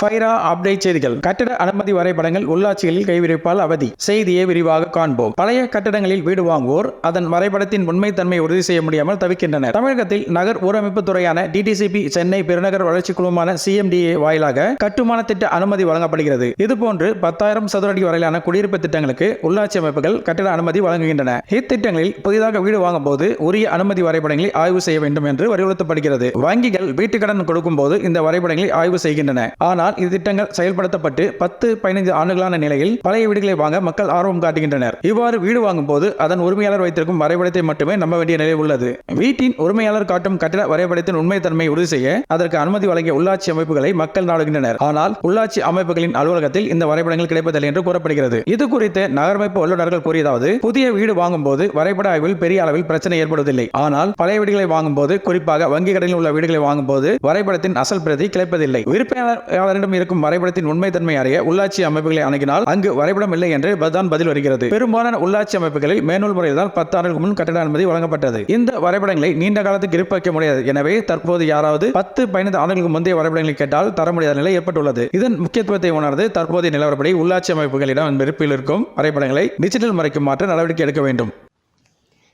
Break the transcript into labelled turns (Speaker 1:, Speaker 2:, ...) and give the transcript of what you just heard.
Speaker 1: Faira update செய்திகள். கட்டட அனுமதி வரைபடங்கள் உள்ளாட்சிகளில் கைவிரிப்பால் அவதி. செய்தியை விரிவாக காண்போம். பழைய கட்டடங்களில் வீடு வாங்குவோர் அதன் வரைபடத்தின் உண்மைத்தன்மையை உறுதி செய்ய முடியாமல் தவிக்கின்றனர். தமிழகத்தில் நகர் ஊரமைப்பு துறையான டிடிசிபி சென்னை பெருநகர் வளர்ச்சி குழுமான சிஎம்டிஏ வாயிலாக கட்டுமான திட்ட அனுமதி வழங்கப்படுகிறது. இதுபோன்று பத்தாயிரம் சதுர அடி வரையிலான குடியிருப்பு திட்டங்களுக்கு உள்ளாட்சி அமைப்புகள் கட்டட அனுமதி வழங்குகின்றன. இத்திட்டங்களில் புதிதாக வீடு வாங்கும் போது உரிய அனுமதி வரைபடங்களை ஆய்வு செய்ய வேண்டும் என்று வலியுறுத்தப்படுகிறது. வங்கிகள் வீட்டுக்கடன் கொடுக்கும் போது இந்த வரைபடங்களை ஆய்வு செய்கின்றன. ஆனால் இந்த திட்டங்கள் செயல்படுத்தப்பட்டு பத்து பதினைந்து ஆண்டுகளான நிலையில் பழைய வீடுகளை வாங்க மக்கள் ஆர்வம் காட்டுகின்றனர். இவ்வாறு வீடு வாங்கும் போது அதன் உரிமையாளர் வைத்திருக்கும் வரைபடத்தை மட்டுமே நம்ப வேண்டிய நிலை உள்ளது. வீட்டின் உரிமையாளர் காட்டும் கட்டிட வரைபடத்தின் உண்மைத்தன்மையை உறுதி செய்ய அதற்கு அனுமதி வழங்கிய உள்ளாட்சி அமைப்புகளை மக்கள் நாடுகின்றனர். ஆனால் உள்ளாட்சி அமைப்புகளின் அலுவலகத்தில் இந்த வரைபடங்கள் கிடைப்பதில்லை என்று கூறப்படுகிறது. இது குறித்து நகரமைப்பு வல்லுநர்கள் கூறியதாவது புதிய வீடு வாங்கும் போது வரைபட ஆய்வில் பெரிய அளவில் பிரச்சனை ஏற்படுவதில்லை. ஆனால் பழைய வீடுகளை வாங்கும் போது குறிப்பாக வங்கிகளில் உள்ள வீடுகளை வாங்கும் போது வரைபடத்தின் அசல் பிரதி கிடைப்பதில்லை விற்பனையாளரிடம் இருக்கும் வரைபடத்தின் உண்மைத்தன்மை அறிய உள்ளாட்சி அமைப்புகளை அணுகினால் அங்கு வரைபடம் இல்லை என்று தான் பதில் வருகிறது. பெரும்பாலான உள்ளாட்சி அமைப்புகளில் மேனூல் முறையில் தான் பத்து ஆண்டுகளுக்கு முன் கட்டட அனுமதி வழங்கப்பட்டது. இந்த வரைபடங்களை நீண்ட காலத்துக்கு இருப்பு வைக்க முடியாது. எனவே தற்போது யாராவது பத்து பதினைந்து ஆண்டுகளுக்கு முந்தைய வரைபடங்களை கேட்டால் தர முடியாத நிலை ஏற்பட்டுள்ளது. இதன் முக்கியத்துவத்தை உணர்ந்து தற்போதைய நிலவரப்படி உள்ளாட்சி அமைப்புகளிடம் இருப்பில் இருக்கும் வரைபடங்களை டிஜிட்டல் முறைக்கு மாற்ற நடவடிக்கை எடுக்க வேண்டும்.